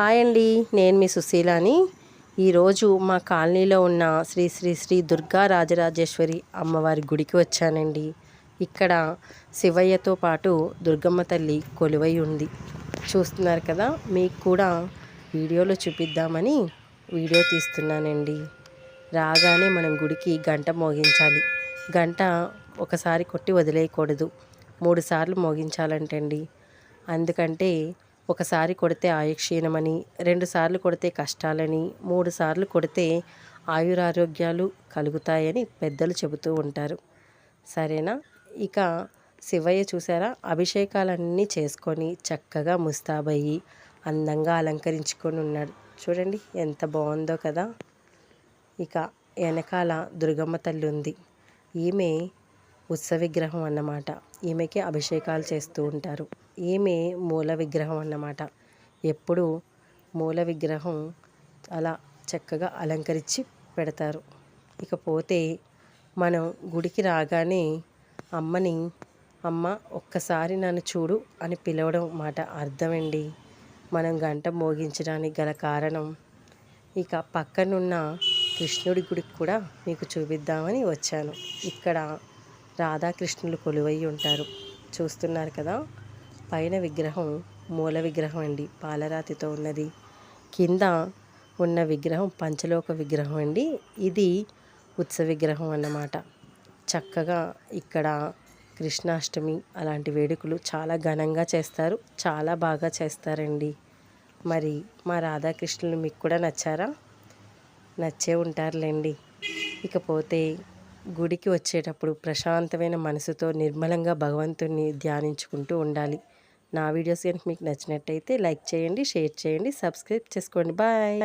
Hi అండి నేను మీ సుశీలాని. ఈరోజు మా కాలనీలో ఉన్న శ్రీ శ్రీ శ్రీ దుర్గా రాజరాజేశ్వరి అమ్మవారి గుడికి వచ్చానండి. ఇక్కడ శివయ్యతో పాటు దుర్గమ్మ తల్లి కొలువై ఉంది. చూస్తున్నారు కదా మీకు కూడా వీడియోలో చూపిద్దామని వీడియో తీస్తున్నానండి. రాగానే మనం గుడికి గంట మోగించాలి. గంట ఒకసారి కొట్టి వదిలేయకూడదు. మూడు సార్లు మోగించాలంటండి. అందుకంటే ఒకసారి కొడితే ఆయుక్షీణమని రెండు సార్లు కొడితే కష్టాలని మూడు సార్లు కొడితే ఆయురారోగ్యాలు కలుగుతాయని పెద్దలు చెబుతూ ఉంటారు. సరేనా? ఇక శివయ్య చూసారా అభిషేకాలన్నీ చేసుకొని చక్కగా ముస్తాబయ్యి అందంగా అలంకరించుకొని ఉన్నాడు. చూడండి ఎంత బాగుందో కదా! ఇక వెనకాల దుర్గమ్మ తల్లి ఉంది. ఈమె ఉత్సవ విగ్రహం అన్నమాట. ఈమెకి అభిషేకాలు చేస్తూ ఉంటారు. ఈమె మూల విగ్రహం అన్నమాట. ఎప్పుడు మూల విగ్రహం అలా చక్కగా అలంకరించి పెడతారు. ఇకపోతే మనం గుడికి రాగానే అమ్మని అమ్మ ఒక్కసారి నన్ను చూడు అని పిలవడం మాట అర్థమండి. మనం గంట మోగించడానికి గల కారణం ఇక పక్కనున్న కృష్ణుడి గుడికి కూడా మీకు చూపిద్దామని వచ్చాను. ఇక్కడ రాధాకృష్ణులు కొలువై ఉంటారు. చూస్తున్నారు కదా? పైన విగ్రహం మూల విగ్రహం అండి. పాలరాతితో ఉన్నది. కింద ఉన్న విగ్రహం పంచలోక విగ్రహం అండి. ఇది ఉత్సవ విగ్రహం అన్నమాట. చక్కగా ఇక్కడ కృష్ణాష్టమి అలాంటి వేడుకలు చాలా ఘనంగా చేస్తారు. చాలా బాగా చేస్తారండి. మరి మా రాధాకృష్ణులు మీకు కూడా నచ్చారా? నచ్చే ఉంటారులేండి. ఇకపోతే గుడికి వచ్చేటప్పుడు ప్రశాంతమైన మనసుతో నిర్మలంగా భగవంతుని ధ్యానించుకుంటూ ఉండాలి. నా వీడియోస్ కనుక మీకు నచ్చినట్టయితే లైక్ చేయండి షేర్ చేయండి సబ్స్క్రైబ్ చేసుకోండి. బాయ్.